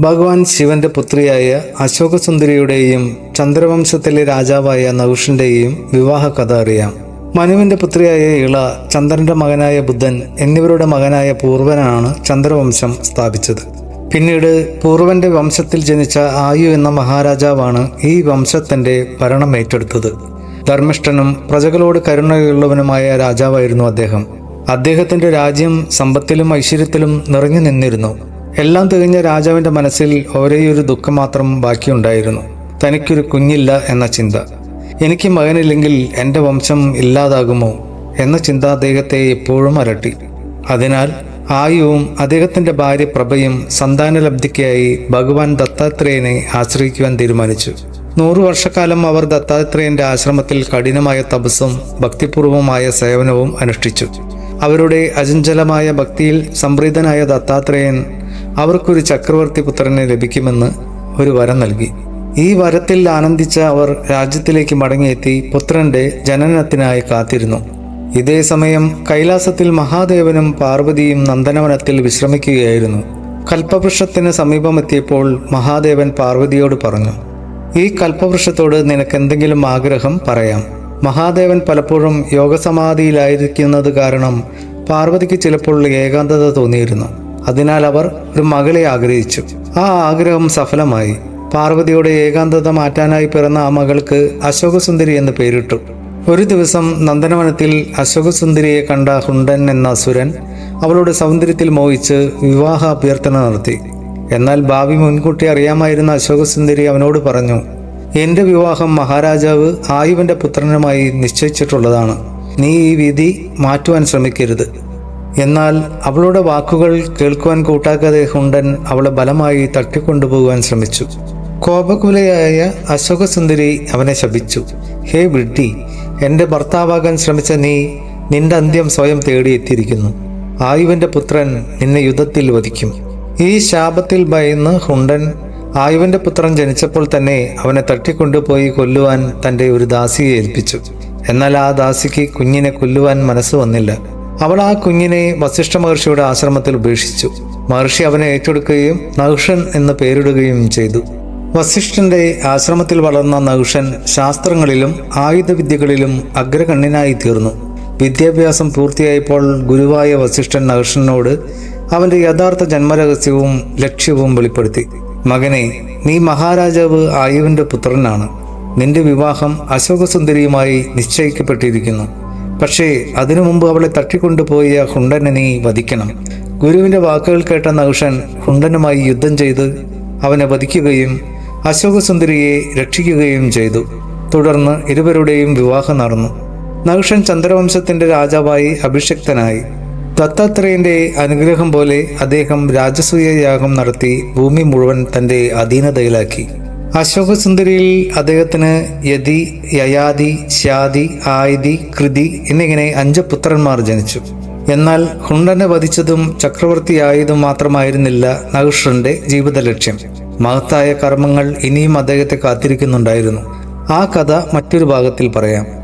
ഭഗവാൻ ശിവന്റെ പുത്രിയായ അശോകസുന്ദരിയുടെയും ചന്ദ്രവംശത്തിലെ രാജാവായ നഹുഷിന്റെയും വിവാഹ കഥ അറിയാം. മനുവിന്റെ പുത്രിയായ ഇള ചന്ദ്രന്റെ മകനായ ബുദ്ധൻ എന്നിവരുടെ മകനായ പൂർവനാണ് ചന്ദ്രവംശം സ്ഥാപിച്ചത്. പിന്നീട് പൂർവന്റെ വംശത്തിൽ ജനിച്ച ആയു എന്ന മഹാരാജാവാണ് ഈ വംശത്തിന്റെ ഭരണം ഏറ്റെടുത്തത്. ധർമ്മിഷ്ഠനും പ്രജകളോട് കരുണയുള്ളവനുമായ രാജാവായിരുന്നു അദ്ദേഹം. അദ്ദേഹത്തിന്റെ രാജ്യം സമ്പത്തിലും ഐശ്വര്യത്തിലും നിറഞ്ഞു നിന്നിരുന്നു. എല്ലാം തികഞ്ഞ രാജാവിന്റെ മനസ്സിൽ ഒരേയൊരു ദുഃഖം മാത്രം ബാക്കിയുണ്ടായിരുന്നു. തനിക്കൊരു കുഞ്ഞില്ല എന്ന ചിന്ത. എനിക്ക് മകനില്ലെങ്കിൽ എന്റെ വംശം ഇല്ലാതാകുമോ എന്ന ചിന്ത അദ്ദേഹത്തെ എപ്പോഴും അലട്ടി. അതിനാൽ ആയുവും അദ്ദേഹത്തിന്റെ ഭാര്യ പ്രഭയും സന്താനലബ്ധിക്കായി ഭഗവാൻ ദത്താത്രേയനെ ആശ്രയിക്കുവാൻ തീരുമാനിച്ചു. നൂറു വർഷക്കാലം അവർ ദത്താത്രേയന്റെ ആശ്രമത്തിൽ കഠിനമായ തപസ്സും ഭക്തിപൂർവമായ സേവനവും അനുഷ്ഠിച്ചു. അവരുടെ അചഞ്ചലമായ ഭക്തിയിൽ സംപ്രീതനായ ദത്താത്രേയൻ അവർക്കൊരു ചക്രവർത്തി പുത്രനെ ലഭിക്കുമെന്ന് ഒരു വരം നൽകി. ഈ വരത്തിൽ ആനന്ദിച്ച അവർ രാജ്യത്തിലേക്ക് മടങ്ങിയെത്തി പുത്രന്റെ ജനനത്തിനായി കാത്തിരുന്നു. ഇതേ സമയം കൈലാസത്തിൽ മഹാദേവനും പാർവതിയും നന്ദനവനത്തിൽ വിശ്രമിക്കുകയായിരുന്നു. കൽപ്പവൃക്ഷത്തിന് സമീപമെത്തിയപ്പോൾ മഹാദേവൻ പാർവതിയോട് പറഞ്ഞു ഈ കൽപ്പവൃക്ഷത്തോട് നിനക്ക് എന്തെങ്കിലും ആഗ്രഹം പറയാം. മഹാദേവൻ പലപ്പോഴും യോഗസമാധിയിലായിരിക്കുന്നത് കാരണം പാർവതിക്ക് ചിലപ്പോൾ ഏകാന്തത തോന്നിയിരുന്നു. അതിനാൽ അവർ ഒരു മകളെ ആഗ്രഹിച്ചു. ആ ആഗ്രഹം സഫലമായി. പാർവതിയുടെ ഏകാന്തത മാറ്റാനായി പിറന്ന ആ മകൾക്ക് അശോകസുന്ദരി എന്ന് പേരിട്ടു. ഒരു ദിവസം നന്ദനവനത്തിൽ അശോകസുന്ദരിയെ കണ്ട ഹുണ്ടൻ എന്ന അസുരൻ അവളുടെ സൗന്ദര്യത്തിൽ മോഹിച്ച് വിവാഹ അഭ്യർത്ഥന നടത്തി. എന്നാൽ ഭാവി മുൻകൂട്ടി അറിയാമായിരുന്ന അശോകസുന്ദരി അവനോട് പറഞ്ഞു എന്റെ വിവാഹം മഹാരാജാവ് ആയുവിന്റെ പുത്രനുമായി നിശ്ചയിച്ചിട്ടുള്ളതാണ്. നീ ഈ വിധി മാറ്റുവാൻ ശ്രമിക്കരുത്. എന്നാൽ അവളുടെ വാക്കുകൾ കേൾക്കുവാൻ കൂട്ടാക്കാതെ ഹുണ്ടൻ അവളെ ബലമായി തട്ടിക്കൊണ്ടുപോകുവാൻ ശ്രമിച്ചു. കോപകുലയായ അശോകസുന്ദരി അവനെ ശപിച്ചു. ഹേ വിഡ്ഢി എന്റെ ഭർത്താവാകാൻ ശ്രമിച്ച നീ നിന്റെ അന്ത്യം സ്വയം തേടിയെത്തിയിരിക്കുന്നു. ആയുവിന്റെ പുത്രൻ നിന്നെ യുദ്ധത്തിൽ വധിക്കും. ഈ ശാപത്തിൽ ഭയന്ന് ഹുണ്ടൻ ആയുവിന്റെ പുത്രൻ ജനിച്ചപ്പോൾ തന്നെ അവനെ തട്ടിക്കൊണ്ടുപോയി കൊല്ലുവാൻ തന്റെ ഒരു ദാസിയെ ഏൽപ്പിച്ചു. എന്നാൽ ആ ദാസിക്ക് കുഞ്ഞിനെ കൊല്ലുവാൻ മനസ്സ് വന്നില്ല. അവൾ ആ കുഞ്ഞിനെ വസിഷ്ഠ മഹർഷിയുടെ ആശ്രമത്തിൽ ഉപേക്ഷിച്ചു. മഹർഷി അവനെ ഏറ്റെടുക്കുകയും നഹുഷൻ എന്ന് പേരിടുകയും ചെയ്തു. വസിഷ്ഠന്റെ ആശ്രമത്തിൽ വളർന്ന നഹുഷൻ ശാസ്ത്രങ്ങളിലും ആയുധവിദ്യകളിലും അഗ്രഗണ്യനായി തീർന്നു. വിദ്യാഭ്യാസം പൂർത്തിയായപ്പോൾ ഗുരുവായ വസിഷ്ഠൻ നഹുഷനോട് അവന്റെ യഥാർത്ഥ ജന്മരഹസ്യവും ലക്ഷ്യവും വെളിപ്പെടുത്തി. മകനെ നീ മഹാരാജാവ് ആയുവിന്റെ പുത്രനാണ്. നിന്റെ വിവാഹം അശോകസുന്ദരിയുമായി നിശ്ചയിക്കപ്പെട്ടിരിക്കുന്നു. പക്ഷേ അതിനു മുമ്പ് അവളെ തട്ടിക്കൊണ്ടുപോയ ഹുണ്ടനെ നീ വധിക്കണം. ഗുരുവിന്റെ വാക്കുകൾ കേട്ട നഹുഷൻ ഹുണ്ടനുമായി യുദ്ധം ചെയ്ത് അവനെ വധിക്കുകയും അശോകസുന്ദരിയെ രക്ഷിക്കുകയും ചെയ്തു. തുടർന്ന് ഇരുവരുടെയും വിവാഹം നടന്നു. നഹുഷൻ ചന്ദ്രവംശത്തിന്റെ രാജാവായി അഭിഷിക്തനായി. ദത്താത്രേയന്റെ അനുഗ്രഹം പോലെ അദ്ദേഹം രാജസൂയ യാഗം നടത്തി ഭൂമി മുഴുവൻ തന്റെ അധീനതയിലാക്കി. അശോകസുന്ദരിയിൽ അദ്ദേഹത്തിന് യതി യയാതി ശ്യാതി ആയതി കൃതി എന്നിങ്ങനെ അഞ്ച് പുത്രന്മാർ ജനിച്ചു. എന്നാൽ ഹുണ്ടനെ വധിച്ചതും ചക്രവർത്തിയായതും മാത്രമായിരുന്നില്ല നഹുഷന്റെ ജീവിത ലക്ഷ്യം മഹത്തായ കർമ്മങ്ങൾ ഇനിയും അദ്ദേഹത്തെ കാത്തിരിക്കുന്നുണ്ടായിരുന്നു. ആ കഥ മറ്റൊരു ഭാഗത്തിൽ പറയാം.